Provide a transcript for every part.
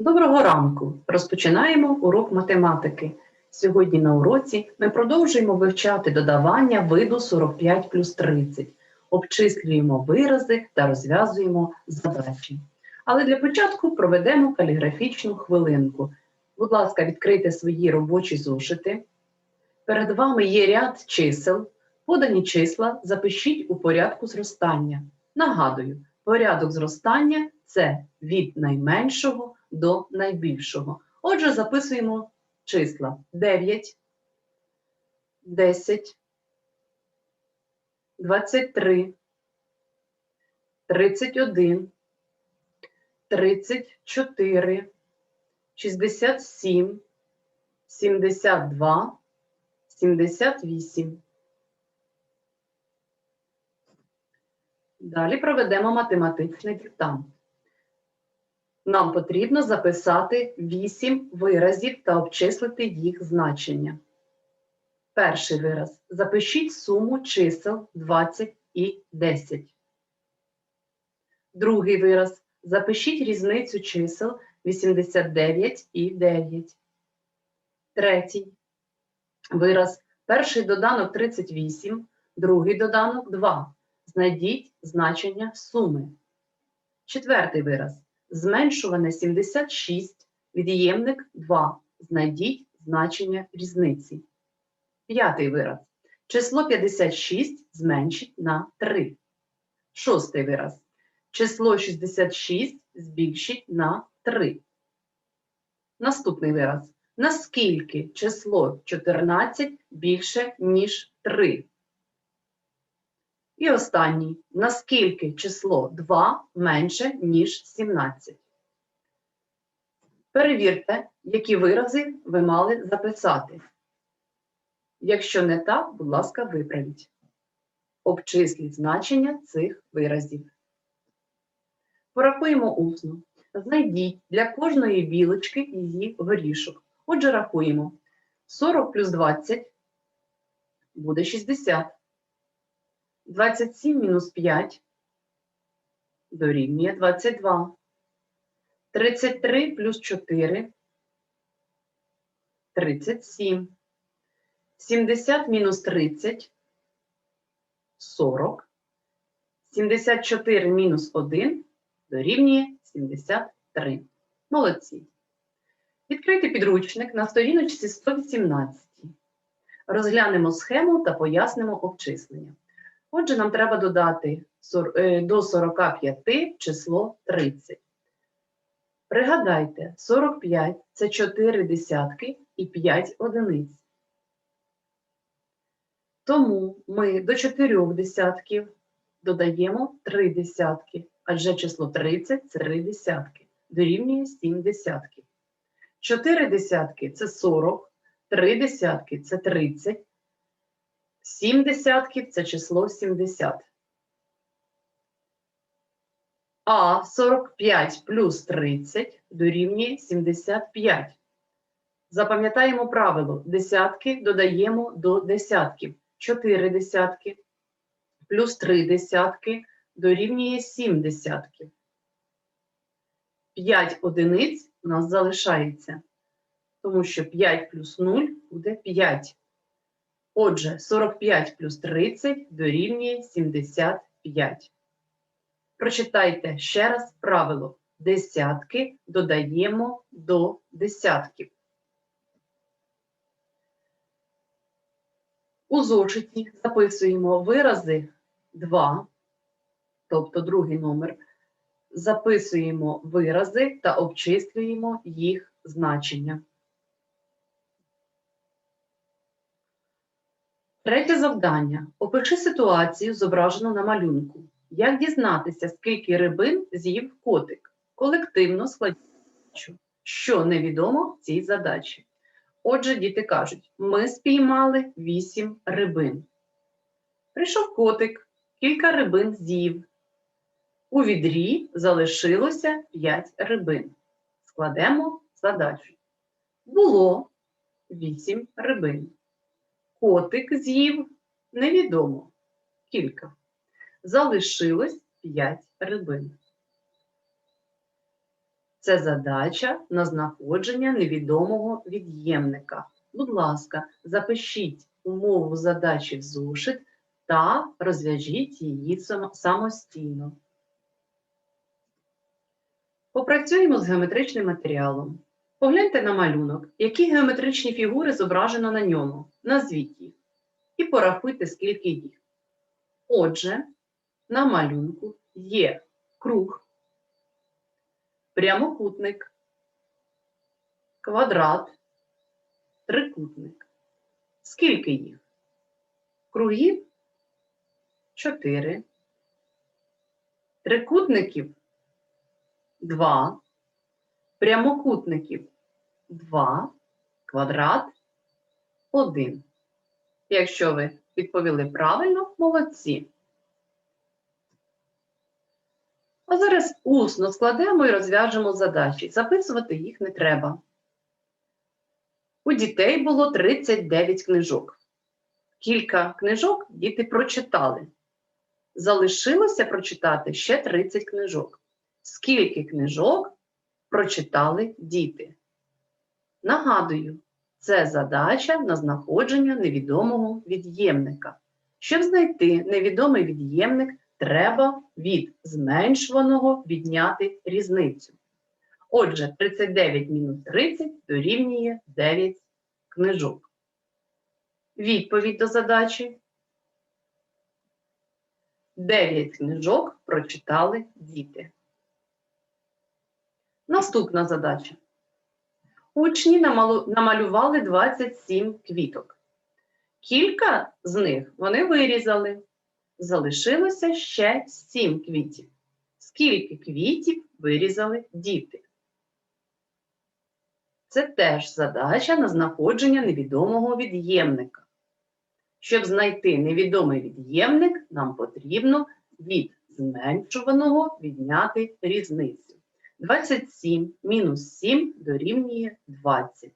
Доброго ранку! Розпочинаємо урок математики. Сьогодні на уроці ми продовжуємо вивчати додавання виду 45 плюс 30, обчислюємо вирази та розв'язуємо задачі. Але для початку проведемо каліграфічну хвилинку. Будь ласка, відкрийте свої робочі зошити. Перед вами є ряд чисел. Подані числа запишіть у порядку зростання. Нагадую, порядок зростання це від найменшого до найбільшого. Отже, записуємо числа 9, 10, 23, 31, 34, 67, 72, 78. Далі проведемо математичний диктант. Нам потрібно записати 8 виразів та обчислити їх значення. Перший вираз. Запишіть суму чисел 20 і 10. Другий вираз. Запишіть різницю чисел 89 і 9. Третій вираз. Перший доданок 38, другий доданок 2. Знайдіть значення суми. Четвертий вираз. Зменшуване 76, від'ємник 2. Знайдіть значення різниці. П'ятий вираз. Число 56 зменшить на 3. Шостий вираз. Число 66 збільшить на 3. Наступний вираз. Наскільки число 14 більше, ніж 3? І останній. Наскільки число 2 менше, ніж 17? Перевірте, які вирази ви мали записати. Якщо не так, будь ласка, виправіть. Обчисліть значення цих виразів. Порахуємо усно. Знайдіть для кожної білочки її горішок. Отже, рахуємо. 40 плюс 20 буде 60. 27 мінус 5 дорівнює 22. 33 плюс 4 37. 70 мінус 30 40. 74 мінус 1 дорівнює 73. Молодці. Відкрийте підручник на сторіночці 118. Розглянемо схему та пояснимо обчислення. Отже, нам треба додати е, до 45 число 30. Пригадайте, 45 – це 4 десятки і 5 одиниць. Тому ми до 4 десятків додаємо 3 десятки, адже число 30 – це 3 десятки, дорівнює 7 десятків. 4 десятки – це 40, 3 десятки – це 30, 7 десятків – це число 70. А 45 плюс 30 дорівнює 75. Запам'ятаємо правило. Десятки додаємо до десятків. 4 десятки плюс 3 десятки дорівнює 7 десятків. 5 одиниць у нас залишається, тому що 5 плюс 0 буде 5. Отже, 45 плюс 30 дорівнює 75. Прочитайте ще раз правило. Десятки додаємо до десятків. У зошиті записуємо вирази 2, тобто другий номер. Записуємо вирази та обчислюємо їх значення. Третє завдання. Опиши ситуацію, зображену на малюнку. Як дізнатися, скільки рибин з'їв котик? Колективно складіть, задачу, що невідомо в цій задачі. Отже, діти кажуть, ми спіймали 8 рибин. Прийшов котик, кілька рибин з'їв. У відрі залишилося 5 рибин. Складемо задачу. Було 8 рибин. Котик з'їв невідомо кілька. Залишилось 5 рибин. Це задача на знаходження невідомого від'ємника. Будь ласка, запишіть умову задачі в зошит та розв'яжіть її самостійно. Попрацюємо з геометричним матеріалом. Погляньте на малюнок, які геометричні фігури зображено на ньому. Назвіть їх і порахуйте, скільки їх. Отже, на малюнку є круг, прямокутник, квадрат, трикутник. Скільки їх? Кругів 4. Трикутників 2. Прямокутників 2. Квадрат 1. Якщо ви відповіли правильно, молодці. А зараз усно складемо і розв'яжемо задачі. Записувати їх не треба. У дітей було 39 книжок. Кілька книжок діти прочитали. Залишилося прочитати ще 30 книжок. Скільки книжок прочитали діти? Нагадую, це задача на знаходження невідомого від'ємника. Щоб знайти невідомий від'ємник, треба від зменшуваного відняти різницю. Отже, 39 мінус 30 дорівнює 9 книжок. Відповідь до задачі. 9 книжок прочитали діти. Наступна задача. Учні намалювали 27 квіток. Кілька з них вони вирізали. Залишилося ще 7 квітів. Скільки квітів вирізали діти? Це теж задача на знаходження невідомого від'ємника. Щоб знайти невідомий від'ємник, нам потрібно від зменшуваного відняти різницю. 27 мінус 7 дорівнює 20.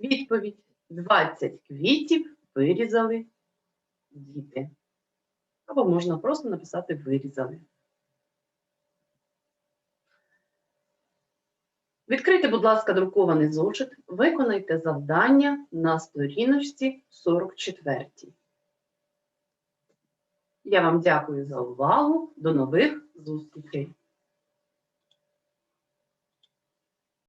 Відповідь 20 квітів вирізали діти. Або можна просто написати вирізали. Відкрийте, будь ласка, друкований зошит, виконайте завдання на сторіночці 44. Я вам дякую за увагу. До нових зустрічей!